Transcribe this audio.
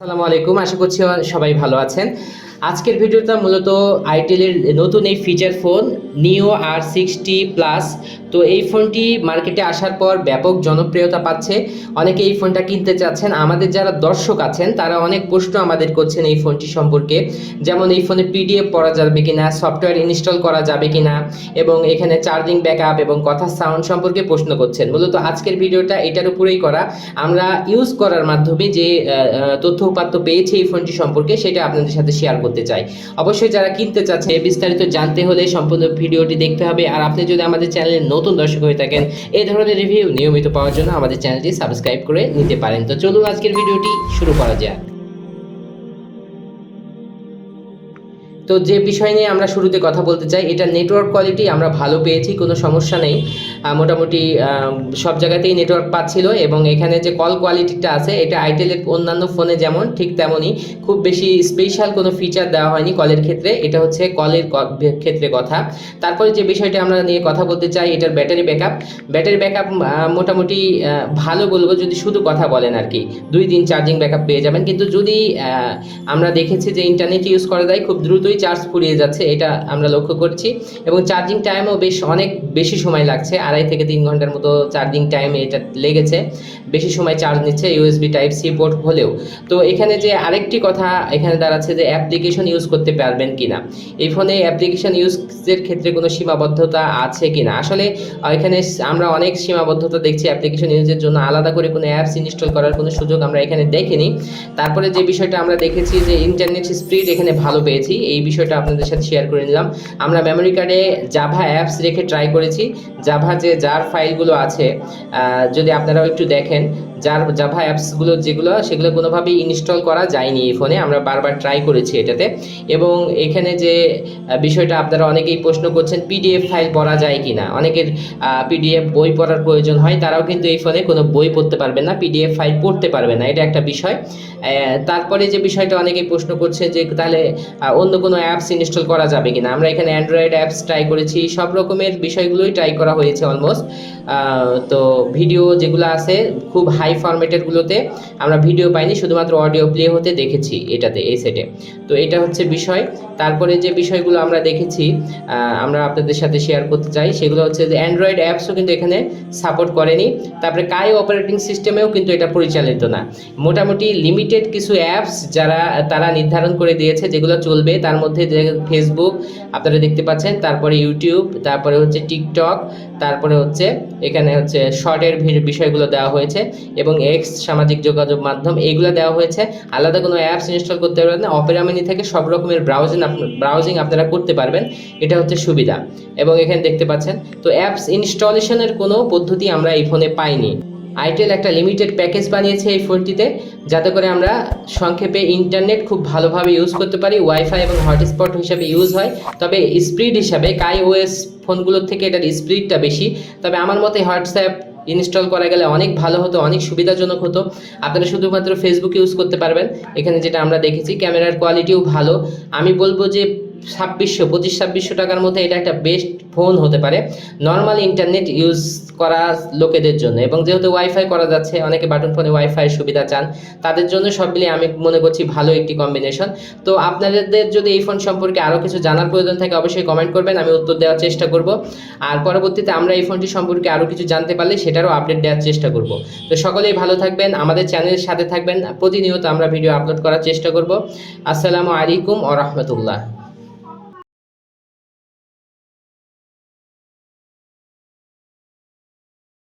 আসসালামু আলাইকুম। আশা করছি সবাই ভালো আছেন। আজকের ভিডিওটা মূলত আইটেলের নতুন এই ফিচার ফোন নিও আর সিক্সটি প্লাস তো এই ফোনটি মার্কেটে আসার পর ব্যাপক জনপ্রিয়তা পাচ্ছে। অনেকে এই ফোনটা কিনতে চাচ্ছেন। আমাদের যারা দর্শক আছেন, তারা অনেক প্রশ্ন আমাদের করছেন এই ফোনটি সম্পর্কে। যেমন এই ফোনে পিডিএফ পড়া যাবে কিনা সফটওয়্যার ইনস্টল করা যাবে কিনা, এবং এখানে চার্জিং ব্যাকআপ এবং কথা সাউন্ড সম্পর্কে প্রশ্ন করছেন। মূলত আজকের ভিডিওটা এটার উপরেই করা। আমরা ইউজ করার মাধ্যমে যে তথ্য উপাত্ত পেয়েছে এই ফোনটি সম্পর্কে সেটা আপনাদের সাথে শেয়ার করতে চাই। অবশ্যই যারা কিনতে চাচ্ছে বিস্তারিত জানতে হলে সম্পূর্ণ ভিডিওটি দেখতে হবে। আর আপনি যদি আমাদের চ্যানেলে নতুন দর্শক হয়ে থাকেন এই ধরনের রিভিউ নিয়মিত পাওয়ার জন্য আমাদের চ্যানেলটি সাবস্ক্রাইব করে নিতে পারেন। তো চলুন আজকের ভিডিওটি শুরু করা যাক। তো যে বিষয় নিয়ে আমরা শুরুতে কথা বলতে চাই, এটা নেটওয়ার্ক কোয়ালিটি আমরা ভালো পেয়েছি, কোনো সমস্যা নেই। মোটামুটি সব জায়গাতেই নেটওয়ার্ক পাচ্ছিল এবং এখানে যে কল কোয়ালিটিটা আছে, এটা আইটেলের অন্যান্য ফোনে যেমন, ঠিক তেমনই। খুব বেশি স্পেশাল কোনো ফিচার দেওয়া হয়নি কলের ক্ষেত্রে, এটা হচ্ছে কলের ক্ষেত্রে কথা। তারপরে যে বিষয়টা আমরা নিয়ে কথা বলতে চাই, এটার ব্যাটারি ব্যাকআপ ব্যাটারি ব্যাকআপ মোটামুটি ভালো বলব যদি শুধু কথা বলেন আর কি। দুই দিন চার্জিং ব্যাকআপ পেয়ে যাবেন। কিন্তু যদি আমরা দেখেছি যে ইন্টারনেট ইউজ করা যায়, খুব দ্রুতই চার্জ ফুরিয়ে যাচ্ছে, এটা আমরা লক্ষ্য করছি। এবং চার্জিং টাইমও বেশ অনেক বেশি সময় লাগছে, আড়াই থেকে তিন ঘণ্টার মতো চার্জিং টাইম এটা লেগেছে। বেশি সময় চার্জ নিচ্ছে ইউএসবি টাইপ সি পোর্ট হলেও। তো এখানে যে আরেকটি কথা এখানে দাঁড়াচ্ছে যে অ্যাপ্লিকেশন ইউজ করতে পারবেন কিনা। এই ফোনে অ্যাপ্লিকেশন ইউজের ক্ষেত্রে কোনো সীমাবদ্ধতা আছে কিনা? আসলে এখানে আমরা অনেক সীমাবদ্ধতা দেখছি অ্যাপ্লিকেশন ইউজের জন্য। আলাদা করে কোনো অ্যাপস ইনস্টল করার কোনো সুযোগ আমরা এখানে দেখিনি। তারপরে যে বিষয়টা আমরা দেখেছি যে ইন্টারনেট স্পিড এখানে ভালো পেয়েছি। এই বিষয়টা আপনাদের সাথে শেয়ার করে নিলাম। আমরা মেমোরি কার্ডে জাভা অ্যাপস রেখে ট্রাই করেছি। জাভা যে যার ফাইলগুলো আছে যদি আপনারাও একটু দেখেন যার জাভা অ্যাপসগুলো যেগুলো, সেগুলো কোনোভাবেই ইনস্টল করা যায়নি এই ফোনে আমরা বারবার ট্রাই করেছি এটাতে। এবং এখানে যে বিষয়টা আপনারা অনেকেই প্রশ্ন করছেন পিডিএফ ফাইল পড়া যায় কি না অনেকের পিডিএফ বই পড়ার প্রয়োজন হয়, তারাও কিন্তু এই ফোনে কোনো বই পড়তে পারবে না পিডিএফ ফাইল পড়তে পারবে না। এটা একটা বিষয়। তারপরে যে বিষয়টা অনেকেই প্রশ্ন করছে যে, তাহলে অন্য কোনো অ্যাপস ইনস্টল করা যাবে কিনা? আমরা এখানে অ্যান্ড্রয়েড অ্যাপস ট্রাই করেছি, সব রকমের বিষয়গুলোই ট্রাই করা হয়েছে অলমোস্ট তো ভিডিও যেগুলো আছে, খুব হাই ফরম্যাটেরগুলোতে আমরা ভিডিও পাইনি, শুধুমাত্র অডিও প্লে হতে দেখেছি এটাতে, এই সেটে তো এটা হচ্ছে বিষয়। তারপরে যে বিষয়গুলো আমরা দেখেছি আমরা আপনাদের সাথে শেয়ার করতে চাই, সেগুলো হচ্ছে যে অ্যান্ড্রয়েড অ্যাপসও কিন্তু এখানে সাপোর্ট করেনি। তারপরে কাই অপারেটিং সিস্টেমেও কিন্তু এটা পরিচালিত না। মোটামুটি লিমিটেড কিছু অ্যাপস যারা, তারা নির্ধারণ করে দিয়েছে যেগুলো চলবে, তার মধ্যে ফেসবুক আপনারা দেখতে পাচ্ছেন, তারপরে ইউটিউব তারপরে হচ্ছে টিকটক তারপরে হচ্ছে, এখানে হচ্ছে শর্টের বিষয়গুলো দেওয়া হয়েছে। এবং এক্স সামাজিক যোগাযোগ মাধ্যম এইগুলো দেওয়া হয়েছে। আলাদা কোনো অ্যাপস ইনস্টল করতে পারবেন না। অপেরা মিনি থেকে সব রকমের ব্রাউজিং ব্রাউজিং আপনারা করতে পারবেন। এটা হচ্ছে সুবিধা। এবং এখানে দেখতে পাচ্ছেন, তো অ্যাপস ইনস্টলেশনের কোনো পদ্ধতি আমরা এই ফোনে পাইনি। আইটেল একটা লিমিটেড প্যাকেজ বানিয়েছে এই ফোনটিতে যাতে করে আমরা সংক্ষেপে ইন্টারনেট খুব ভালোভাবে ইউজ করতে পারি। ওয়াইফাই এবং হটস্পট হিসাবে ইউজ হয়। তবে স্পিড হিসাবে কাই ওএস ফোনগুলোর থেকে এটার স্পিডটা বেশি। তবে আমার মতে হোয়াটসঅ্যাপ ইনস্টল করা গেলে অনেক ভালো হতো, অনেক সুবিধাজনক হতো। আপনারা শুধুমাত্র ফেসবুক ইউজ করতে পারবেন। এখানে যেটা আমরা দেখেছি, ক্যামেরার কোয়ালিটিও ভালো। আমি বলব যে ছাব্বিশশো, পঁচিশ, ছাব্বিশশো টাকার মধ্যে এটা একটা বেস্ট ফোন হতে পারে। নর্মাল ইন্টারনেট ইউজ করা লোকেদের জন্য এবং যেহেতু ওয়াইফাই করা যাচ্ছে, অনেকে বাটন ফোনে ওয়াইফাই সুবিধা চান, তাদের জন্য সব মিলিয়ে আমি মনে করছি ভালো একটি কম্বিনেশন তো আপনাদের যদি এই ফোন সম্পর্কে আরও কিছু জানার প্রয়োজন থাকে, অবশ্যই কমেন্ট করবেন, আমি উত্তর দেওয়ার চেষ্টা করব। আর পরবর্তীতে আমরা এই ফোনটি সম্পর্কে আরও কিছু জানতে পারলে সেটারও আপডেট দেওয়ার চেষ্টা করব। তো সকলেই ভালো থাকবেন, আমাদের চ্যানেলের সাথে থাকবেন, প্রতিনিয়ত আমরা ভিডিও আপলোড করার চেষ্টা করব। আসসালামু আলাইকুম ও রহমতুল্লাহ।